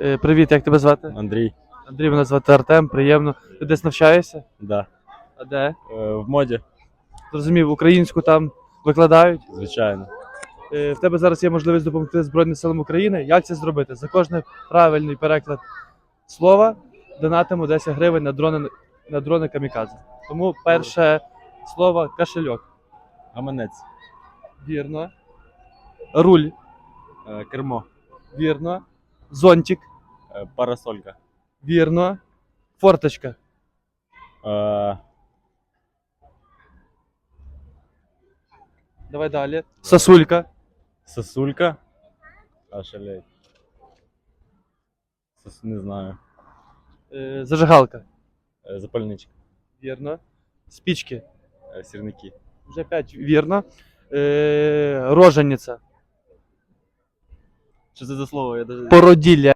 Е, Привіт, як тебе звати? Андрій. Андрій, мене звати Артем, приємно. Ти десь навчаєшся? Да. А де? Е, в моді, Зрозумів, українську там викладають. звичайно. Е, В тебе зараз є можливість допомогти Збройним силам України. Як це зробити? За кожний правильний переклад слова донатимо 10 гривень на дрони на дрони камікадзе. Тому перше слово кошельок. Гаманець. Вірно. Руль. Е, кермо. Вірно. Зонтик. Е, парасолька. Вірно. Форточка. Е, Давай далі. Сосулька. сосулька. А шалеть. Сос... Не знаю. Е, Зажигалка. Е, запальничка. Вірно. Спічки. Е, сірники. Вже 5 вірно. Е, рожениця. Що це за слово? Я даже... Породілля.